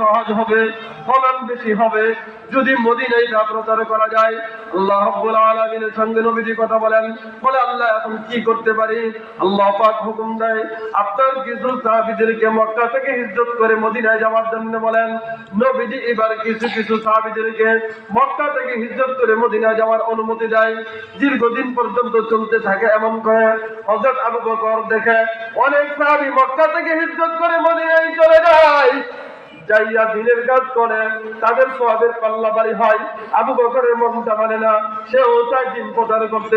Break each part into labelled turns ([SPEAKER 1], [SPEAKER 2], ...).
[SPEAKER 1] সহজ হবে, ফলন বেশি হবে। যদি মদিনায় তা প্রচার করা যায়, আল্লাহ রাব্বুল আলামিনের সঙ্গে নবীজি কথা বলেন, বলে আল্লাহ এখন কি করতে পারি? আল্লাহ পাক হুকুম দেয়, আপনার কিছু সাহাবীদেরকে মক্কা থেকে হিজরত করে মদিনায় যাওয়ার জন্য বলেন। নবীজি এবার কিছু কিছু সাহাবীদেরকে মক্কা থেকে হিজরত করে মদিনায় যাওয়ার অনুমতি দেয়। দীর্ঘদিন পর্যন্ত চলতে থাকে এমন করে। হযরত আবু বকর দেখে, অনেক সাহাবী মক্কা থেকে হিজরত করে মদিনায় চলে যায়। যাইয়া দিনের কাজ করে, তাদের সোয়াদের পাল্লা বাড়ি হয়। আবু বকরের মনটা মানে না, সেও চায় দিন প্রচার করতে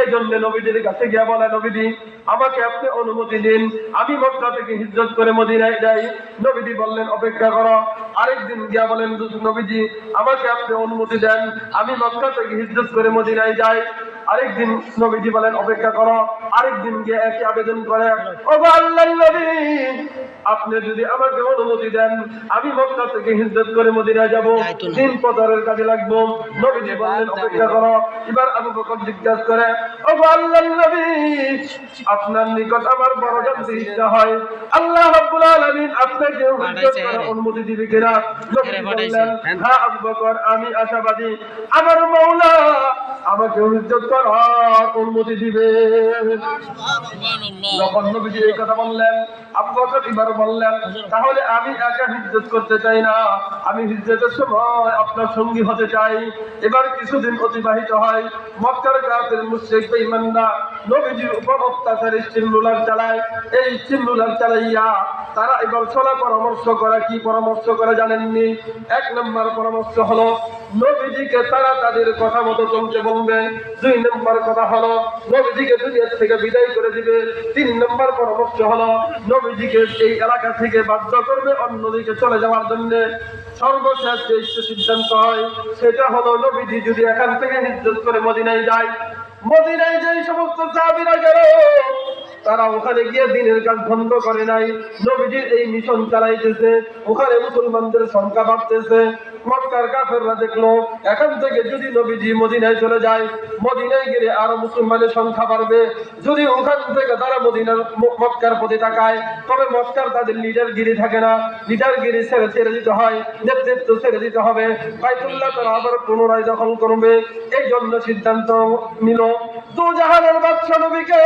[SPEAKER 1] এই জন্য নবীদের কাছে গিয়া বলে, নবীজি, আমাকে আপনি অনুমতি দিন। আমি মক্কা থেকে হিজরত করে মদিনায় যাই। নবীজি বললেন, অপেক্ষা করো। আরেকদিন গিয়া বলেন, নবীজি, আমাকে আপনি অনুমতি দেন। আমি মক্কা থেকে হিজরত করে মদিনায় যাই। আরেকদিন নবীজি বলেন অপেক্ষা করো আরেকদিন গিয়ে একই আবেদন করে। ও গো আল্লাহর নবী আপনি যদি আমাকে অনুমতি দেন আমি মক্কা থেকে হিজরত করে মদিনায় যাব দিন প্রচারের কাজে লাগবো। নবীজি বললেন অপেক্ষা করো। এবার আবু বকর জিজ্ঞাসা করে ও গো আল্লাহর নবী আপনার নিকট আমার বড় জানতে ইচ্ছা হয়। আল্লাহ রাব্বুল আলামিন আপনাকে হিজরত করার অনুমতি দিবে কিনা? নবীজি বললেন হ্যাঁ আবু বকর আমি আশাবাদী। আমার মাওলা আমাকে হিজরত অনুমতি দিবে। যখন নবীজি এই কথা বললেন এবার বললেন তাহলে আমি একা হিজরত করতে চাই না। আমি হিজরতের সময় আপনার সঙ্গী হতে চাই। এবার কিছুদিন অতিবাহিত হয়। মক্কার কাফের মুশরিক বেঈমানরা নবীজির উপর অত্যাচার স্টিমুলার চালায়। এই স্টিমুলার চালাইয়া তারা এবার চলা পরামর্শ করা, কি পরামর্শ করে জানেননি? এক নম্বর পরামর্শ হলো, নবীজিকে তারা তাদের কথা মতো চলতে বলবে। দুই নম্বর কথা হলো, নবীজিকে দুনিয়ার থেকে বিদায় করে দিবে। তিন নম্বর পরামর্শ হলো, নবীজিকে এই এলাকা থেকে বাধ্য করবে অন্যদিকে চলে যাওয়ার জন্য। সর্বশেষ যে সিদ্ধান্ত হয়, সেটা হলো নবীজি যদি এখান থেকে হিজরত করে মদিনায় যায়, মদিনায় যে সমস্ত সাহাবীরা গেল তারা ওখানে গিয়ে দিনের কাজ বন্ধ করে নাই। নবীজির এই মিশন চালাইতেছে, ওখানে মুসলমানদের সংখ্যা বাড়তেছে। মক্কার কাফেররা দেখল, এখান থেকে যদি নবীজি মদিনায় চলে যায়, মদিনায় গেলে আরও মুসলমানের সংখ্যা বাড়বে। যদি ওখান থেকে তারা মদিনার মক্কার প্রতি তাকায়, তবে মক্কার তাদের লিডারগিরি থাকে না। লিডারগিরি ছেড়ে ছেড়ে দিতে হয়, নেতৃত্ব ছেড়ে দিতে হবে। বাইতুল্লাহ তারা আবার পুনরায় দখল করবে। এই জন্য সিদ্ধান্ত নিল, দু জাহানের বাদশা নবীকে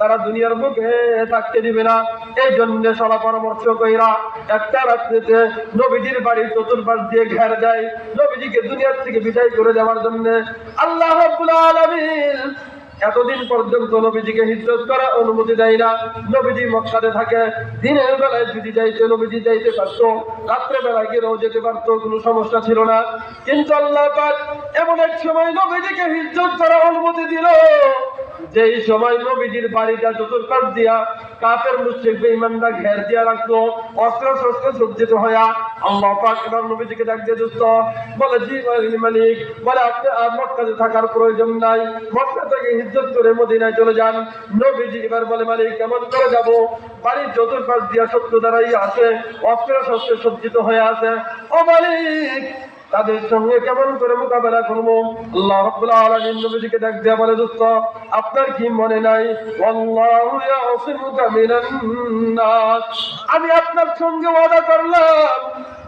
[SPEAKER 1] তারা দুনিয়ার বুকে থাকতে দিবে না। এই জন্য সলা পরামর্শ কইরা একটা রাত্রিতে নবীজির বাড়ির চতুর্পাশ দিয়ে ঘের যায় নবীজিকে দুনিয়ার থেকে বিদায় করে দেওয়ার জন্য আল্লাহ এতদিন পর্যন্ত নবীজিকে হিজরত করার অনুমতি দেয় না। নবীজি মক্কাতে থাকে, দিনের বেলায় যদি যাইতে নবীজি যাইতে পারত রাত্রে বেলায় গিয়েও যেতে পারতো, কোনো সমস্যা ছিল না। কিন্তু আল্লাহ এমন এক সময় নবীজিকে হিজরত করার অনুমতি দিল। যেই সময় নবীজির বাড়িটা চতুর্পাশ দিয়া কাফের মুশরিক বেঈমানরা ঘের দিয়া রাখতো অস্ত্র শস্ত্র সজ্জিত হইয়া আল্লাহ পাক এবার নবীজিকে ডাক দিয়ে দোস্ত বলে, জি মালিক মালিক, বলে, আপনি আর মক্কাতে থাকার প্রয়োজন নাই, মক্কা থেকে হিজরত করে মদিনায় চলে যান। নবীজি এবার বলে, মালিক কেমন করে যাব, বাড়ির চতুর্পাশ দিয়া শত্রু দ্বারাই আছে অস্ত্র শস্ত্র সজ্জিত হয়ে আছে ও মালিক তাদের সঙ্গে কেমন করে মোকাবেলা করব? আল্লাহ রাব্বুল আলামিন নবীজিকে ডাক দেয়া বলে, দোস্ত, আপনার কি মনে নাই? আল্লাহু ইয়াসিমুকা মিনান নাস। আমি আপনার সঙ্গে ওয়াদা করলাম।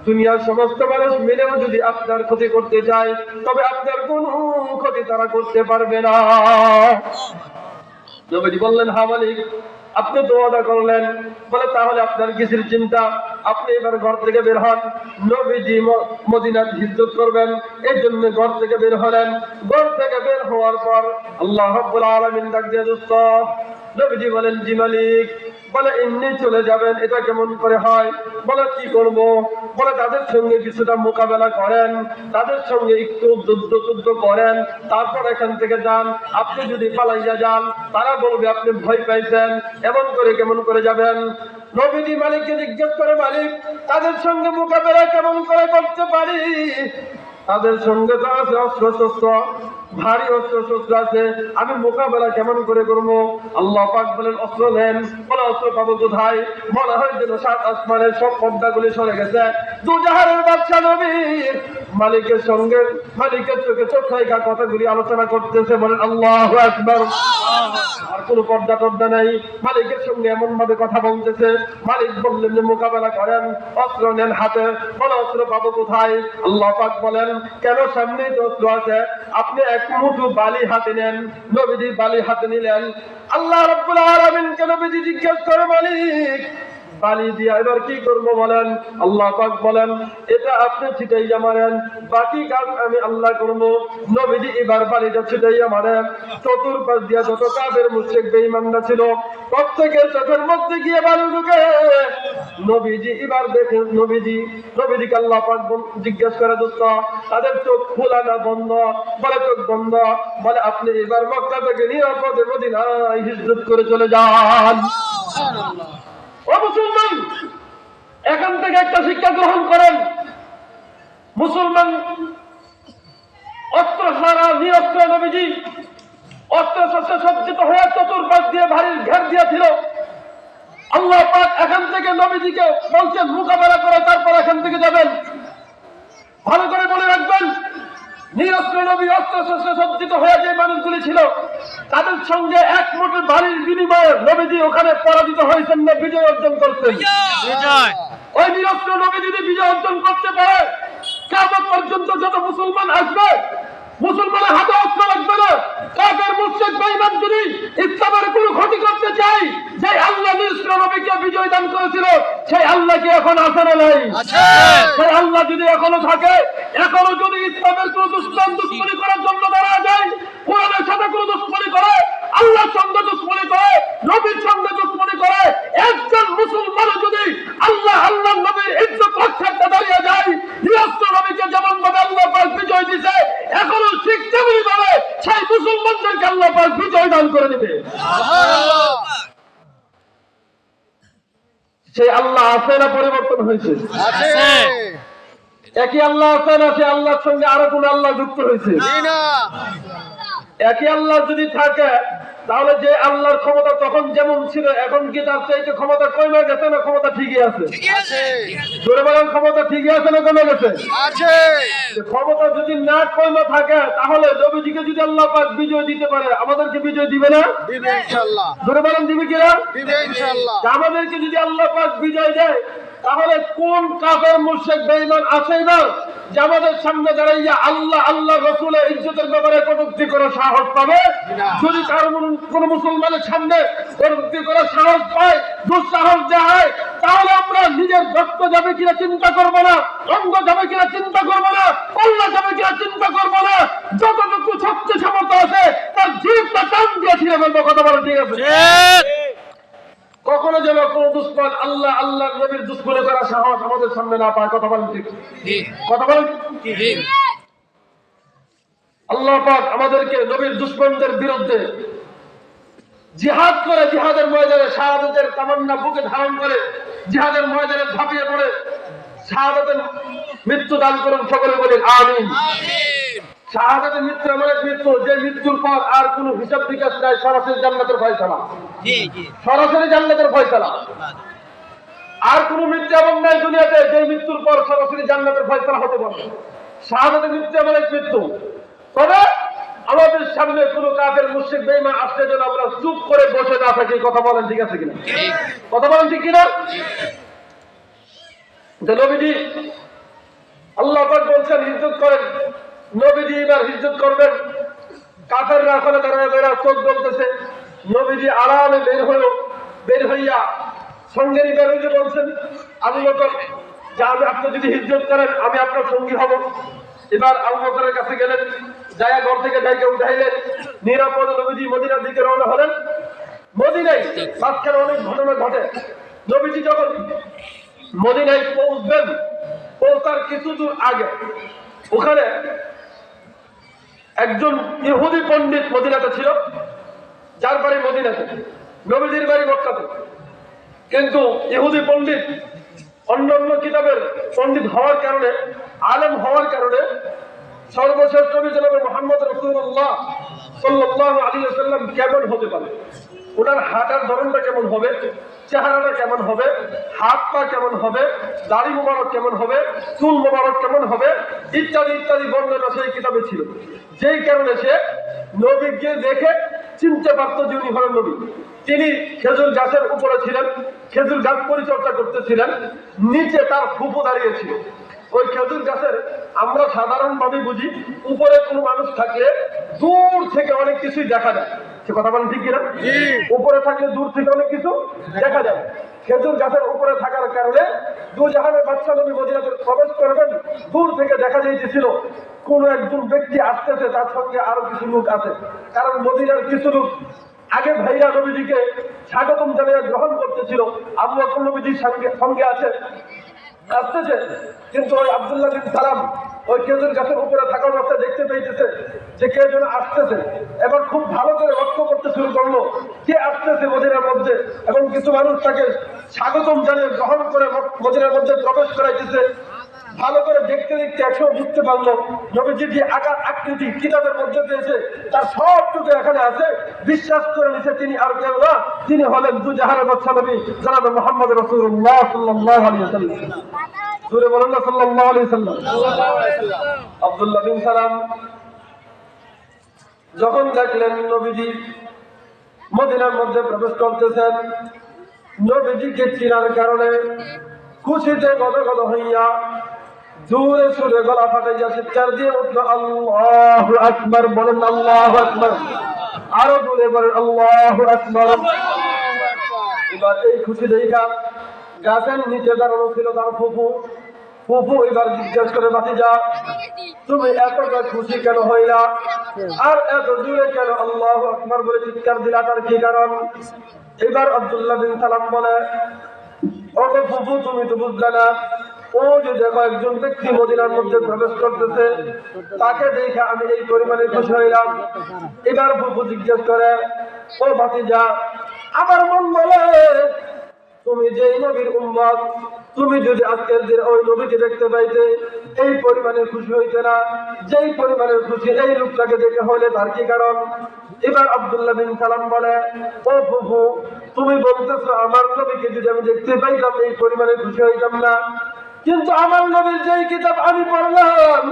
[SPEAKER 1] দুনিয়ার সমস্ত মানুষ মিলেও যদি আপনার ক্ষতি করতে চায়, তবে আপনার কোনো ক্ষতি তারা করতে পারবে না। নবীজি বললেন হা মালিক, আপনি তো ওয়াদা করলেন। বলে, তাহলে আপনার কিসের চিন্তা? আপনি এবার ঘর থেকে বের হন। নবীজি মদিনার হিজরত করবেন। এই জন্য ঘর থেকে বের হলেন। ঘর থেকে বের হওয়ার পর আল্লাহ রাব্বুল আলামিন ডাক দিয়ে দোস্ত নবীজি বলেন, জি মালিক। বলে, এমনি চলে যাবেন, এটা কেমন করে হয়? বলে, কি করব? বলে, তাদের সঙ্গে কিছুটা মোকাবেলা করেন। তাদের সঙ্গে একটু যুদ্ধ যুদ্ধ করেন। তারপর এখান থেকে যান। আপনি যদি পালাইয়া যান, তারা বলবে, আপনি ভয় পাইছেন। এমন করে কেমন করে যাবেন? নবীজি মালিককে জিজ্ঞেস করে, মালিক, তাদের সঙ্গে মোকাবেলা কেমন করে করতে পারি? তাদের সঙ্গে তো আছে অস্ত্র শস্ত্র ভারী অস্ত্র শস্ত্র আছে, আমি মোকাবেলা কেমন করে করব? আল্লাহ পাক বলেন, অস্ত্র নেন। বলে, অস্ত্র পাবো কোথায়? মনে হয় যেন সাত আসমানের সব পর্দাগুলি সরে গেছে। দু জাহারের বাচ্চা নবীর মালিকের সঙ্গে, মালিকের চোখে চোখ রেখা কথাগুলি আলোচনা করতেছে, বলেন, আল্লাহ আকবার। আর কোনো পর্দা টর্দা নাই। মালিকের সঙ্গে এমন ভাবে কথা বলতেছে। মালিক বললেন যে, মোকাবেলা করেন, অস্ত্র নেন হাতে। বলে, অস্ত্র পাবো কোথায়? আল্লাহ পাক বলেন, কেন সামনে তো অস্ত্র আছে? আপনি এক আল্লাহ রব্বুল আলামিনকে নবীজি জিজ্ঞেস করে মালিক বালি দিয়া এবার কি করব বলেন? আল্লাহ পাক বলেন, এটা আপনি ছিটাইয়া মারেন, বাকি কাজ আমি আল্লাহ করব। নবীজি এবার বালিটা ছিটাইয়া মারেন চতুর্পাশ দিয়া যত কাদের মুশেক বেঈমানরা ছিল প্রত্যেকের চোখের মধ্যে গিয়ে বালু ঢুকে। নবীজি এবার দেখে, নবীজি, নবীজিকে আল্লাহ পাক জিজ্ঞেস করে, দোস্ত, তাদের চোখ খোলা না বন্ধ? বলে, চোখ বন্ধ। বলে, আপনি এবার মক্কা থেকে নিরাপদে মদিনায় হিজরত করে চলে যান। মুসলমান, এখান থেকে একটা শিক্ষা গ্রহণ করেন। মুসলমান অস্ত্র সারা নিরস্ত্র নবীজি, অস্ত্র শস্ত্রে সজ্জিত হয়ে চতুর্পাশ দিয়ে ভারী ঘের দিয়েছিল। আল্লাহ পাক এখান থেকে নবীজিকে বলছেন, মোকাবেলা করে তারপর এখান থেকে যাবেন। ভালো করে মনে রাখবেন নিরস্ত্র নবী অস্ত্র শস্ত্র সজ্জিত হয়ে যে মানুষগুলি ছিল তাদের সঙ্গে এক মুঠো বাড়ির বিনিময়ে নবীজি ওখানে পরাজিত হয়েছেন না বিজয় অর্জন করছেন। ওই নিরস্ত্র নবী যদি বিজয় অর্জন করতে পারে কাজ পর্যন্ত যত মুসলমান আসবে মুসলমানের হাতে অস্ত্র লাগবে না। বেঈমান যদি ইসলামের কোনো ক্ষতি করতে চাই যে আল্লাহ নবীকে বিজয় দান করেছিল। সেই আল্লাহ কি এখন না নাই? সেই আল্লাহ যদি এখনও থাকে এখনও যদি ইসলামের কোন দুশ্মন দুশ্মনী করার জন্য দাঁড়া যায় কোরআনের সাথে কোন দুশ্মনী করে আল্লাহর সঙ্গে দুশ্মনী করে নবীর সঙ্গে দুশ্মনী করে একজন মুসলমান যদি আল্লাহ আল্লাহ নবীর ইজ্জত রক্ষার্থে দাঁড়িয়ে যায় নিরস্ত্র নবীকে যেমন ভাবে আল্লাহ পাক বিজয় দিছে এখনও ঠিক তেমনি ভাবে সেই মুসলমানদেরকে আল্লাহ পাক বিজয় দান করে দিবে সেই আল্লাহ আছে না পরিবর্তন হয়েছে। একই আল্লাহ আছে না সে আল্লাহর সঙ্গে আরও কোন আল্লাহ যুক্ত হয়েছে। একই আল্লাহ যদি থাকে তাহলে যে আল্লাহর ক্ষমতা তখন যেমন ছিল এখন কি তার চাইতে ক্ষমতা কমে গেছে না ক্ষমতা ঠিকই আছে? জোরে বলেন ক্ষমতা ঠিকই আছে না কমে গেছে?
[SPEAKER 2] আছে।
[SPEAKER 1] ক্ষমতা যদি না কমে থাকে তাহলে নবীজিকে যদি আল্লাহ পাক বিজয় দিতে পারে আমাদেরকে বিজয় দিবে না?
[SPEAKER 2] দিবে ইনশাআল্লাহ।
[SPEAKER 1] জোরে বলেন দিবে কিনা?
[SPEAKER 2] দিবে ইনশাআল্লাহ।
[SPEAKER 1] আমাদেরকে যদি আল্লাহ পাক বিজয় দেয় তাহলে কোন কাফের মুশরিক বেঈমান আছে না? যে আমাদের সামনে দাঁড়াইয়া আল্লাহ আল্লাহ রসুলের ইজ্জতের ব্যাপারে কটূক্তি করার সাহস পাবে? যদি কারও কোন- কোন মুসলমানের সামনে কটূক্তি করার সাহস পায় দুঃসাহস দেয় তাহলে আমরা নিজের রক্ত যাবে কিনা চিন্তা করব না অঙ্গ যাবে কিনা চিন্তা করব না কল্লা যাবে কিনা চিন্তা করব না যতটুকু শক্তি সামর্থ্য আছে তার জীবটা টান দিয়ে ফেলব কথা বলে ঠিক আছে? কখনো যেন কোন দুশ্মন আল্লাহ আল্লাহ নবীর দুশ্মনে করা সাহস আমাদের সামনে না পায় কথা বলেন ঠিক? কথা বলেন? আল্লাহ পাক আমাদেরকে নবীর দুশ্মনদের বিরুদ্ধে জিহাদ করে জিহাদের ময়দানে শাহাদাতের তামান্না বুকে ধারণ করে জিহাদের ময়দানে ঝাঁপিয়ে পড়ে শাহাদাতের মৃত্যু দান করুন সকলে বলেন আমিন। শাহাদাতের মৃত্যু এমন এক মৃত্যু যে মৃত্যুর পর আর কোনো হিসাব বিকাশ নাই সরাসরি জান্নাতের ফয়সালা। সরাসরি জান্নাতের ফয়সালা। আর কোন মৃত্যু এমন নাই দুনিয়াতে যে মৃত্যুর পর সরাসরি জান্নাতের ফয়সালা হতে পারে শাহাদাতের মৃত্যু এমন এক মৃত্যু। তবে আমাদের সামনে কোনো কাফের মুশরিক বেঈমান আসলে যেন আমরা চুপ করে বসে না থাকি কথা বলেন ঠিক আছে কিনা? কথা বলেন ঠিক কিনা? যে নবীজি আল্লাহ বলছেন হিজ্জত করেন। নবীজি এবার হিজ্জত করবেন। কাফেররা ওখানে তারা দাঁড়ায় চোখ বলতেছে, নবীজি আরামে বের হলো। বের হইয়া সঙ্গে নিবার হইতে বলছেন, আবু বকর, যে আমি আপনি যদি হিজ্জত করেন, আমি আপনার সঙ্গী হব। এবার আবু কাছে গেলেন জায়গা ঘর থেকে জায়গা উঠাইলেন। নিরাপদ নবীজি মদিনার দিকে রওনা হলেন। মদিনায় মাঝখানে অনেক ঘটনা ঘটে। নবীজি যখন মদিনায় পৌঁছবেন, পৌঁছার কিছু দূর আগে, ওখানে একজন ইহুদি পণ্ডিত মদিনাতে ছিল, যার বাড়ি মদিনাতে, নবীজির বাড়ি মক্কাতে। কিন্তু ইহুদি পণ্ডিত অন্যান্য কিতাবের পণ্ডিত হওয়ার কারণে, আলেম হওয়ার কারণে সর্বশেষ নবী জনাব মোহাম্মদ রসুল্লাহ সাল্লাহ আলী সাল্লাম কেমন হতে পারে। ওনার হাঁটার ধরনটা কেমন হবে, চেহারাটা কেমন হবে, হাত পা কেমন হবে, দাড়ি মোবারক কেমন হবে, চুল মোবারক কেমন হবে, ইত্যাদি ইত্যাদি বর্ণনা সেই কিতাবে ছিল। যেই কারণে সে নবীকে দেখে চিনতে পারতো যে উনি হলেন নবী। তিনি খেজুর গাছের উপরে ছিলেন, খেজুর গাছ পরিচর্যা করতেছিলেন, নিচে তার ফুপু দাঁড়িয়েছিল। ওই খেজুর গাছের আমরা সাধারণভাবে বুঝি, উপরে কোনো মানুষ থাকলে দূর থেকে অনেক কিছুই দেখা যায়। সে কথা বলেন ঠিক কিনা? উপরে থাকলে দূর থেকে অনেক কিছু দেখা যায়। খেজুর গাছের উপরে থাকার কারণে দু জাহানের বাচ্চা নবী মদিনাতে প্রবেশ করবেন দূর থেকে দেখা যাইতেছিল কোন একজন ব্যক্তি আসতেছে তার সঙ্গে আরও কিছু লোক আছে। কারণ মদিনার কিছু লোক আগে ভাইরা নবীজিকে স্বাগতম জানিয়ে গ্রহণ করতেছিল আবু বকর নবীজির সঙ্গে সঙ্গে আছে আসতেছে। কিন্তু ওই আব্দুল্লাহ বিন সালাম ওই খেজুর গাছের উপরে থাকার অবস্থায় দেখতে পেয়েছে যে কে যেন আসতেছে। এবার খুব ভালো করে লক্ষ্য করতে শুরু করল কে আসতেছে মদিনার মধ্যে। এবং কিছু মানুষ তাকে স্বাগতম জানিয়ে গ্রহণ করে মদিনার মধ্যে প্রবেশ করাইতেছে। ভালো করে দেখতে দেখতে একসময় বুঝতে পারল নবীজির যে আকার আকৃতি কিতাবের মধ্যে পেয়েছে তার সবটুকু এখানে আছে। বিশ্বাস করে নিছে তিনি আর কেউ না। তিনি হলেন দু জাহানের বাচ্চা নবী মোহাম্মদ রসুল্লাহ সাল্লাহ জুড়ে বলেন না, সাল্লাল্লাহু আলাইহি সাল্লাম বিন সালাম যখন দেখলেন নবীজি মদিনার মধ্যে প্রবেশ করতেছেন, নবীজিকে চিনার কারণে খুশিতে গদ গদ হইয়া জোরে সুরে গলা ফাটাইয়া চিৎকার দিয়ে উঠল, আল্লাহু আকবার। বলেন, আল্লাহু আকবার। আরও জোরে বলেন, আল্লাহু আকবার। এবার এই খুশি দেখা গাছের নিচে দাঁড়ানো ছিল তার ফুফু। ফুফু এবার জিজ্ঞেস করে বাতি যা তুমি এতটা খুশি কেন হইলা? আর এত জুড়ে কেন আল্লাহ আকবার বলে চিৎকার দিলা? তার কি কারণ? এবার আব্দুল্লাহ বিন সালাম বলে ওকে ফুফু, তুমি তো বুঝলে না। ও যে দেখো একজন ব্যক্তি মদিনার মধ্যে প্রবেশ করতেছে, তাকে দেখে আমি এই পরিমাণে খুশি হইলাম। এবার ফুফু জিজ্ঞেস করে, ও ভাতিজা, আমার মন বলে, তুমি যেই নবীর উম্মত, তুমি যদি আজকের দিন ওই নবীকে দেখতে পাইতে, এই পরিমাণে খুশি হইতে না, যেই পরিমাণে খুশি এই লোকটাকে দেখে হলে তার কি কারণ? এবার আব্দুল্লাহ বিন সালাম বলে, ও ফুফু তুমি বলতেছো আমার নবীকে যদি আমি দেখতে পাইতাম, এই পরিমাণে খুশি হইতাম না। কিন্তু আমার নবীর যেই কিতাব আমি পড়লাম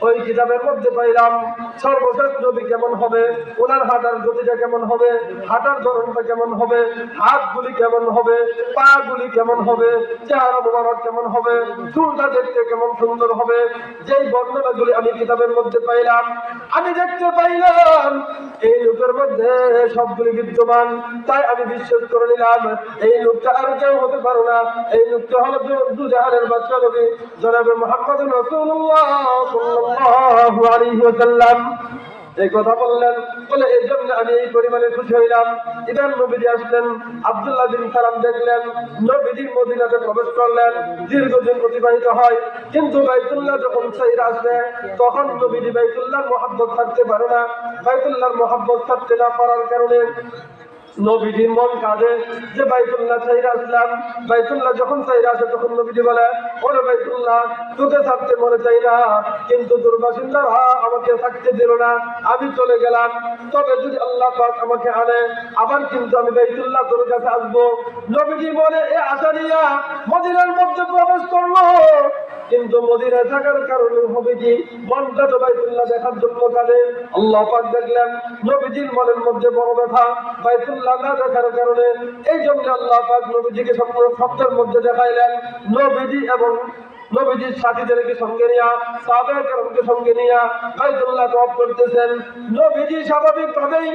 [SPEAKER 1] ওই কিতাবের মধ্যে পাইলাম সর্বশেষ নবী কেমন হবে? ওনার হাঁটার গতিটা কেমন হবে? হাঁটার ধরনটা কেমন হবে? হাতগুলি কেমন হবে? পা গুলি কেমন হবে? চেহারা মোবারক কেমন হবে? চুলটা দেখতে কেমন সুন্দর হবে? যেই বর্ণনাগুলি আমি কিতাবের মধ্যে পাইলাম, আমি দেখতে পাইলাম, এই লোকের মধ্যে সবগুলি বিদ্যমান। তাই আমি বিশ্বাস করে নিলাম, এই লোকটা আর কেউ হতে পারো না। এই লোকটা হলো দু- দু জাহানের বাচ্চা নবী। জনাবে মোহাম্মদ রসুল্লাহ সাল্লাল্লাহু আলাইহি ওয়াসাল্লাম এই কথা বললেন, বলে এই জন্য আমি এই পরিমাণে খুশি হইলাম। ইদান নবীজি আসলেন, আব্দুল্লাহ বিন সালাম দেখলেন, নবীজি মদিনাতে প্রবেশ করলেন, দীর্ঘদিন অতিবাহিত হয়। কিন্তু বাইতুল্লাহ যখন সাইরা আসবে, তখন নবীজি বাইতুল্লাহর মহাব্বত থাকতে পারে না। বাইতুল্লাহর মহাব্বত থাকতে না পারার কারণে নবীজির মন কাঁদে যে বাইতুল্লাহ চাইরা আসলাম। বাইতুল্লাহ যখন চাইরা আসে, তখন নবীজি বলে, ওরে বাইতুল্লাহ, তোকে থাকতে মনে চাই না, কিন্তু তোর বাসিন্দারা আমাকে থাকতে দিল না, আমি চলে গেলাম। তবে যদি আল্লাহ পাক আমাকে আনে, আবার কিন্তু আমি বাইতুল্লাহ তোর কাছে আসব। নবীজি বলে, এ আশা নিয়া মদিনার মধ্যে প্রবেশ করল। কিন্তু মদিনায় থাকার কারণে হবে কি মনটা তো বাইতুল্লাহ দেখার জন্য কাঁদে। আল্লাহ পাক দেখলেন নবীজির মনের মধ্যে বড় ব্যথা। বাইতুল্লাহ না দেখার কারণে এই জন্য আল্লাহ পাক নবীজিকে স্বপ্নের মধ্যে দেখাইলেন। নবীজি এবং নবীজির সাথীদেরকে সঙ্গে নিয়া কেরামকে সঙ্গে নিয়া বাইতুল্লাহ তওয়াফ করতেছেন। নবীজি স্বাভাবিকভাবেই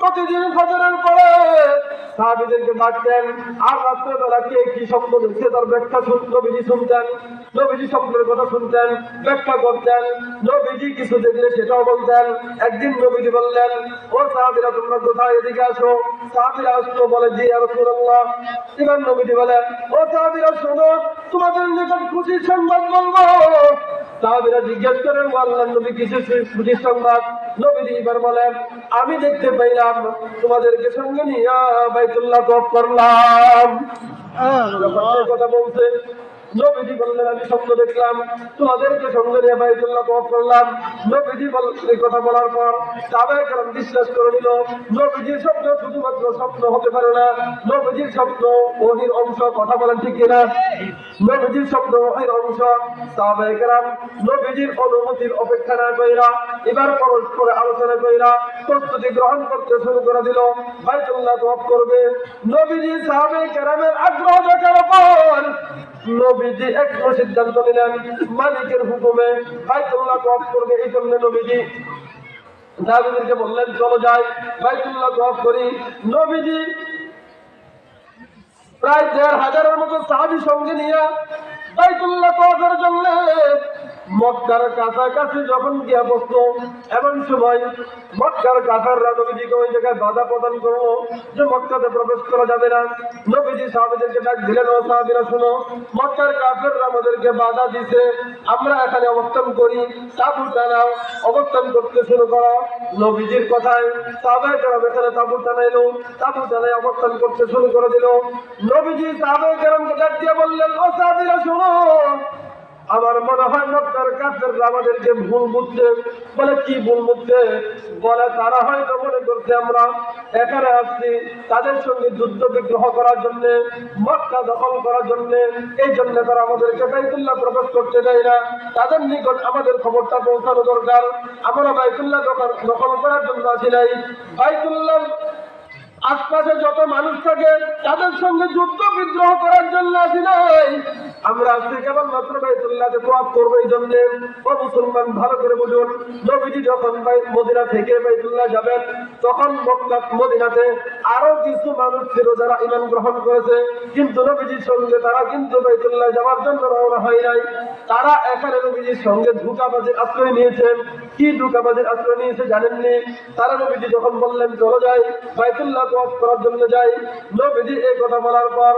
[SPEAKER 1] প্রতিদিন ফজরের পরে সাহাবীদেরকে ডাকতেন, আর রাত্রেবেলা কে কি স্বপ্ন দেখছে তার ব্যাখ্যা শুন নবীজি শুনতেন, নবীজি স্বপ্নের কথা শুনতেন, ব্যাখ্যা করতেন। নবীজি কিছু দেখলে সেটাও বলতেন। একদিন নবীজি বললেন, ও সাহাবীরা, তোমরা কোথায়? এদিকে আসো। সাহাবীরা আসলো, বলে, জি আর রাসূলুল্লাহ। এবার নবীজি বলেন ও সাহাবীরা, শোনো, তোমাদের নিকট খুশি সংবাদ বলব? তাহলে জিজ্ঞেস করেন বললেন তুমি নবী কিছু খুশি সংবাদ? নবীজি এবার বলেন আমি দেখতে পাইলাম তোমাদেরকে সঙ্গে নিয়ে বাইতুল্লাহ করলাম। কথা বলছে নবীজি বললেন, আমি স্বপ্ন দেখলাম তোমাদেরকে সঙ্গে নিয়ে বাইতুল্লাহ করলাম। নবীজি বল- এই কথা বলার পর সাহাবায়ে কেরাম বিশ্বাস করে নিল, নবীজির স্বপ্ন শুধুমাত্র স্বপ্ন হতে পারে না। নবীজির স্বপ্ন ওহির অংশ, কথা বলেন ঠিক কিনা? নবীজির স্বপ্ন ওহির অংশ, সাহাবায়ে কেরাম, নবীজির অনুমতির অপেক্ষা না কইরা, এবার পরস্পরে আলোচনা কইরা প্রস্তুতি গ্রহণ করতে শুরু করে দিল, বাইতুল্লাহ তওয়াফ করবে। নবীজি সাহাবায়ে কেরামের আগ্রহ দেখার পর নবীজি একটা সিদ্ধান্ত নিলেন, মালিকের হুকুমে বাইতুল্লাহ কফ করবে এই জন্য নবীজি। সাহাবীদেরকে বললেন, চলো যাই, বাইতুল্লাহ কফ করি। নবীজি প্রায় দেড় হাজারের মতো সাহাবি সঙ্গে নিয়ে বাইতুল্লাহ কফের জন্য মক্কার কাছাকাছি যখন গিয়া বসল এমন সময় মক্কার কাফেররা নবীজিকে ওই জায়গায় বাধা প্রদান করল যে মক্কাতে প্রবেশ করা যাবে না। নবীজি সাহাবিদেরকে ডাক দিলেন, ও সাহাবিরা, শুনো, মক্কার কাফেররা আমাদেরকে বাধা দিছে। আমরা এখানে অবস্থান করি তাবু টানাও অবস্থান করতে শুরু করো। নবীজির কথায় সাহাবায়ে কেরাম এখানে তাবু টানাইলো তাবু টানাই অবস্থান করতে শুরু করে দিল। নবীজি সাহাবায়ে কেরামকে ডাক দিয়ে বললেন, ও সাহাবিরা, শুনো আমার মনে হয় মক্কার কাফেররা আমাদেরকে ভুল বুঝছে, বলে কি ভুল বুঝছে? বলে তারা হয়তো মনে করছে আমরা এখানে আসছি তাদের সঙ্গে যুদ্ধ বিগ্রহ করার জন্য, মক্কা দখল করার জন্য, এই জন্য তারা আমাদেরকে বাইতুল্লাহ প্রবেশ করতে দেয় না। তাদের নিকট আমাদের খবরটা পৌঁছানো দরকার। আমরা বাইতুল্লাহ দখল দখল করার জন্য আসি নাই। বাইতুল্লাহ আশপাশে যত মানুষ থাকে, তাদের সঙ্গে যুদ্ধ বিদ্রোহ করার জন্য আসি নাই। আমরা আজকে কেবলমাত্র বাইতুল্লাহকে প্রভাব করব এই জন্য। ও মুসলমান, ভালো করে বুঝুন। নবীজি যখন মদিনা থেকে বাইতুল্লাহ যাবেন, তখন মক্কা মদিনাতে আরও কিছু মানুষ ছিল যারা ইমান গ্রহণ করেছে। কিন্তু নবীজির সঙ্গে, তারা কিন্তু বাইতুল্লাহ যাওয়ার জন্য রওনা হয় নাই। তারা এখানে নবীজির সঙ্গে ধোকাবাজের আশ্রয় নিয়েছেন কি ধোকাবাজের আশ্রয় নিয়েছে জানেননি? তারা নবীজি যখন বললেন, চলো যাই, বাইতুল্লাহ তওয়াফ করার জন্য যাই। নবীজি এই কথা বলার পর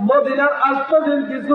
[SPEAKER 1] মদিনার আশপাশের কিছু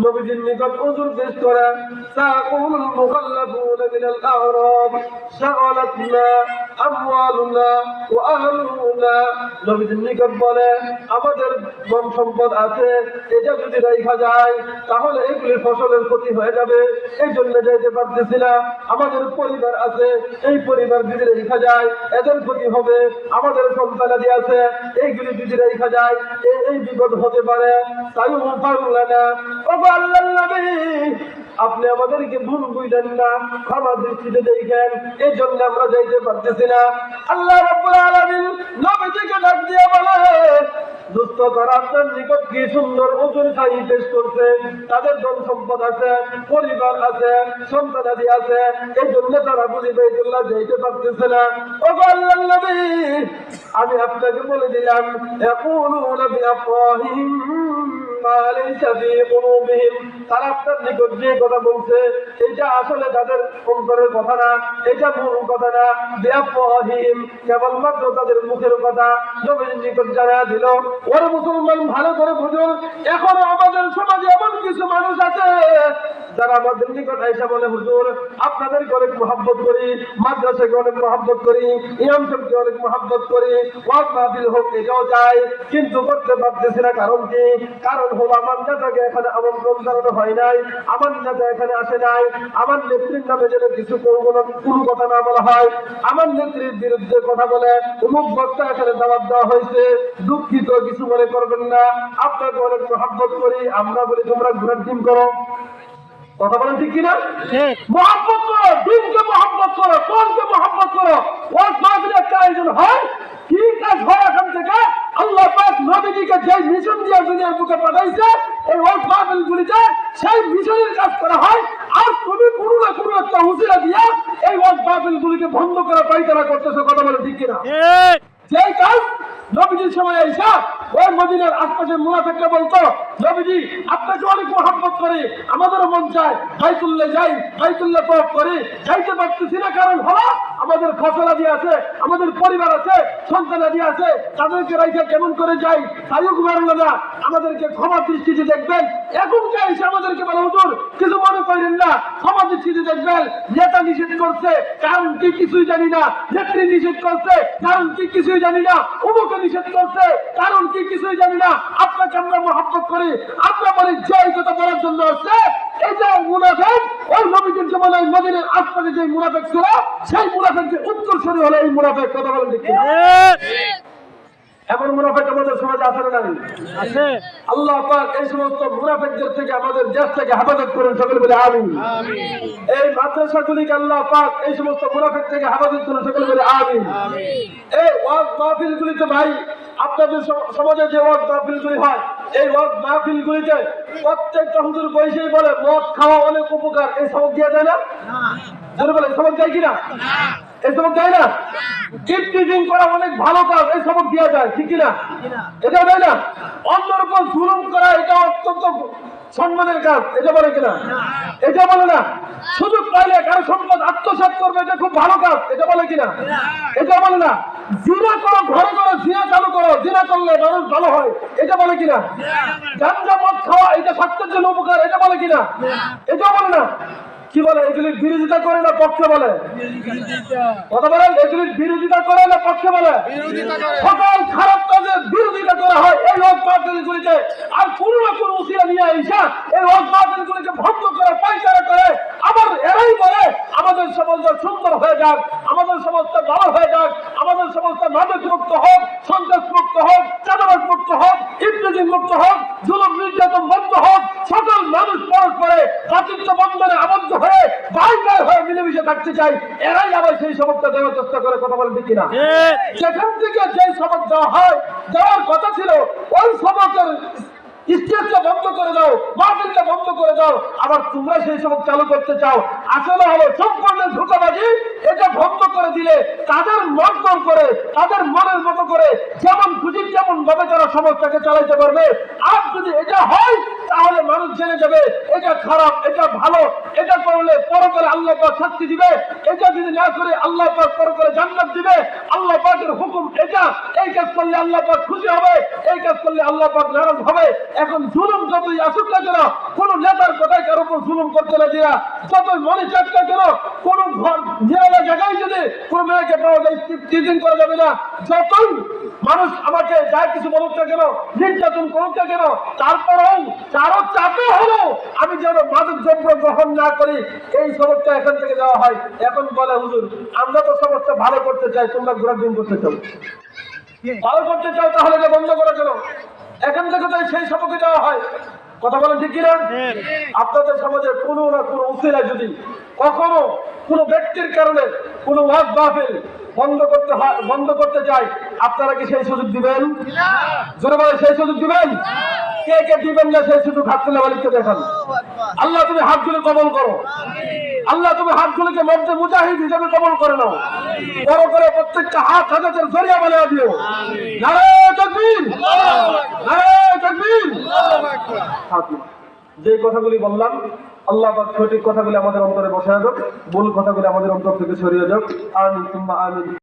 [SPEAKER 1] নবীজির নিকট উজুর পেশ করে সাকুল মুখাল্লাফুন মিনাল শাগালাতনা, আমওয়ালুনা ওয়া আহলুনা। নবীজির নিকট বলে, আমাদের ধন সম্পদ আছে, এটা যদি রাইখা যায়, তাহলে এগুলি ফসলের ক্ষতি হয়ে যাবে। এই জন্য যেতে পারতেছি না, আমাদের পরিবার আছে, এই পরিবার যদি রেখা যায়, এদের ক্ষতি হবে, আমাদের সন্তানাদি আছে, এইগুলি যদি রেখা যায় এই বিপদ হতে পারে। তাই না ও আপনি আমাদেরকে ভুল বুঝলেন না, ক্ষমা দৃষ্টিতে দেখেন এই জন্য আমরা যাইতে পারতেছি না। আল্লাহ রাব্বুল ডাক দিয়ে বলে তারা আপনার কি তাদের আছে, পরিবার আছে আছে জন্য তারা যাইতে পারতেছে না। ও আমি আপনাকে বলে দিলাম কথা ভালো করে বুঝুন, এখনও আমাদের সমাজে এমন কিছু মানুষ আছে, যারা আমাদের নিকট বলে, হুজুর আপনাদেরকে অনেক মহাব্বত করি? মাদ্রাসাকে অনেক মহাব্বত করি? ইমাম অনেক মহাব্বত করি? হোক, এটাও চাই, কিন্তু করতে পারতেছি না, কারণ কি? কারণ হলো আমার নেতাকে এখানে আমন্ত্রণ জানানো হয় নাই আমার নেতা এখানে আসে নাই আমার নেত্রীর নামে যেন কিছু কোনো কোনো কথা না বলা হয়। আমার নেত্রীর বিরুদ্ধে কথা বলে অমুক বক্তা এখানে দাওয়াত দেওয়া হয়েছে দুঃখিত কিছু মনে করবেন না। আপনাকে অনেক মহাব্বত করি আমরা বলি তোমরা ঘোরার টিম করো। কথা বলেন ঠিক কিনা? মহাব্বত করো দিনকে মহাব্বত করো কোনকে মহাব্বত করো? মাহফিল একটা আয়োজন হয়? কি কাজ হয় এখান থেকে? আল্লাহ পাক নবীজিকে যে মিশন দিয়ে দুনিয়ার বুকে পাঠাইছে, এই মাহফিল গুলিতে সেই মিশনের কাজ করা হয়। আর তুমি কোনো না কোনো একটা হুসিরা দিয়ে এই মাহফিল গুলিকে বন্ধ করা পাইতারা করতেছো, কথা বলে ঠিক কিনা?
[SPEAKER 2] ঠিক
[SPEAKER 1] যে কাজ নবীজির সময় আইসা ওই মদিনার বলতো, নবীজি, আপনাকে অনেক মহাব্বত মন চায় বাইতুল্লাহ যাই, বাইতুল্লাহ তফ করি, যাইতে পারতেছি না, কারণ হলো আমাদের ফসলাদি আছে, আমাদের পরিবার আছে সন্তানাদি আছে, তাদেরকে রাইখে কেমন করে যাই তাইও আমাদেরকে ক্ষমা দৃষ্টিতে দেখবেন এখন এসে আমাদেরকে বলে, হুজুর, কিছু করেন না। ক্ষমা দৃষ্টিতে দেখবেন, নেতা নিষেধ করছে, কারণ কি কিছুই জানি না। নেত্রী নিষেধ করছে, কারণ কি কিছুই জানি না। অমুকে নিষেধ করছে, কারণ কি কিছুই জানি না। আপনাকে আমরা মহাব্বত করি। আমরা বলি যে এই কথা বলার জন্য আসছে, এই যে মুনাফেক, ওই নবীদের জমানায় মদিনের আশপাশে যে মুনাফেক ছিল, সেই মুনাফেককে উত্তরসূরি হলো এই মুনাফেক। কথা বলেন? এমন মুনাফেক আমাদের সমাজে না নাই? আল্লাহ পাক এই সমস্ত মুনাফেকদের থেকে আমাদের দেশ থেকে হেফাজত করুন সকলে বলে আমিন। এই মাদ্রাসাগুলিকে আল্লাহ পাক এই সমস্ত মুনাফেক থেকে হেফাজত করুন সকলে বলে আমিন। এই ওয়াজ মাহফিলগুলিতে ভাই আপনাদের সমাজে যে ওয়াজ মাহফিলগুলি হয় এই ওয়াজ মাহফিলগুলিতে প্রত্যেকটা হুজুর বৈশাই বলে মদ খাওয়া অনেক উপকার। এই সবক দেওয়া যায় না? বলে সবক দেয় কিনা এই সবক দেয় না? টিচিং করা অনেক ভালো কাজ এই সবক দেওয়া যায় ঠিক কিনা? এটা দেয় না? অন্যের উপর জুলুম করা এটা অত্যন্ত সম্মানের কাজ এটা বলে কিনা? এটা বলে না? সুযোগ পাইলে কারও সম্পদ আত্মসাৎ করবে এটা খুব ভালো কাজ এটা বলে কিনা? এটা বলে না? জিনা করো ঘরে করো জিনা চালু করো জিনা করলে মানুষ ভালো হয় এটা বলে কিনা? গাঞ্জা মদ খাওয়া এটা স্বাস্থ্যের জন্য উপকার এটা বলে কিনা? এটা বলে না? কি বলে? এগুলির বিরোধিতা করে না পক্ষে বলে? কথা বলেন এগুলির বিরোধিতা করে না পক্ষে বলে? সকল খারাপ কাজের বিরোধিতা করা হয় এই রোগ গুলিতে আর কোন না কোনো উচিরা নিয়ে আইসা এই রোগ গুলিকে ভঙ্গ করে পাইকারা করে আবার এরাই বলে আমাদের সমাজটা সুন্দর হয়ে যাক আমাদের সমাজটা ভালো হয়ে যাক আমাদের সমাজটা মাদক মুক্ত হোক সন্ত্রাস মুক্ত হোক চাঁদাবাদ মুক্ত হোক ইত্যাদি মুক্ত হোক জুলুম নির্যাতন বন্ধ হোক সকল মানুষ পরস্পরে প্রাচিত্য বন্ধনে আবদ্ধ হয়ে ভাই ভাই হয়ে মিলেমিশে থাকতে চাই। এরাই আবার সেই সবকটা দেওয়ার চেষ্টা করে কথা বলেন ঠিক। কিনা সেখান থেকে যে সবক দেওয়া হয় দেওয়ার কথা ছিল ওই সবকের স্টেজটা বন্ধ করে দাও, মাহফিলটা বন্ধ করে দাও। আবার তোমরা সেই সব চালু করতে চাও। আসলে হলো, সম্পূর্ণ ধোকাবাজি, এটা বন্ধ করে দিলে তাদের মন্তন করে, তাদের মনের মতো করে, যেমন খুঁজি যেমন ভাবে তারা সমাজটাকে চালাইতে পারবে। আর যদি এটা হয় তাহলে মানুষ জেনে যাবে, এটা খারাপ, এটা ভালো, এটা করলে পরকালে আল্লাহ পাক শাস্তি দিবে, এটা যদি না করে আল্লাহ পাক পরকালে জান্নাত দিবে, আল্লাহ পাকের হুকুম এটা, এই কাজ করলে আল্লাহ পাক খুশি হবে, এই কাজ করলে আল্লাহ পাক নারাজ হবে। এখন জুলুম যতই আসুক না কেন, কোন নেতার কথায় কারও উপর জুলুম করতে না দিয়া, যতই মনে না কেন, কোন ঘর জায়গায় যদি কোন মেয়েকে পাওয়া যায় টিচিং করা যাবে না। যতই মানুষ আমাকে যা কিছু বলুক না কেন, নির্যাতন করুক না কেন, তারপরেও কারও চাপে হলো আমি যেন মাদক দ্রব্য গ্রহণ না করি এই সবকটা এখান থেকে দেওয়া হয়। এখন বলে হুজুর আমরা তো সবকটা ভালো করতে চাই তোমরা দিন করতে চাও। ভালো করতে চাও তাহলে এটা বন্ধ করে কেন এখান থেকে তো সেই সবকে দেওয়া হয়। কথা বলেন ঠিক কিনা? আপনাদের সমাজে কোনো না কোনো উসিলায় যদি কখনো কোনো ব্যক্তির কারণে কোনো ওয়াজ মাহফিল বন্ধ করতে হয় বন্ধ করতে চাই আপনারা কি সেই সুযোগ দিবেন? জোরে বলে সেই সুযোগ দিবেন? কে কে দিবেন না সেই সুযোগ হাত তুলে মালিককে দেখান। আল্লাহ তুমি হাতগুলো কবল করো। আল্লাহ তুমি হাত হাতগুলোকে মধ্যে মুজাহিদ হিসেবে কবল করে নাও। বড় করে প্রত্যেকটা হাত হাজাতের জরিয়া বলে দিও। যে কথাগুলি বললাম, আল্লাহ সঠিক কথাগুলি আমাদের অন্তরে বসায় যাক ভুল কথাগুলি আমাদের অন্তর থেকে সরিয়ে যাক আমিন আমিন।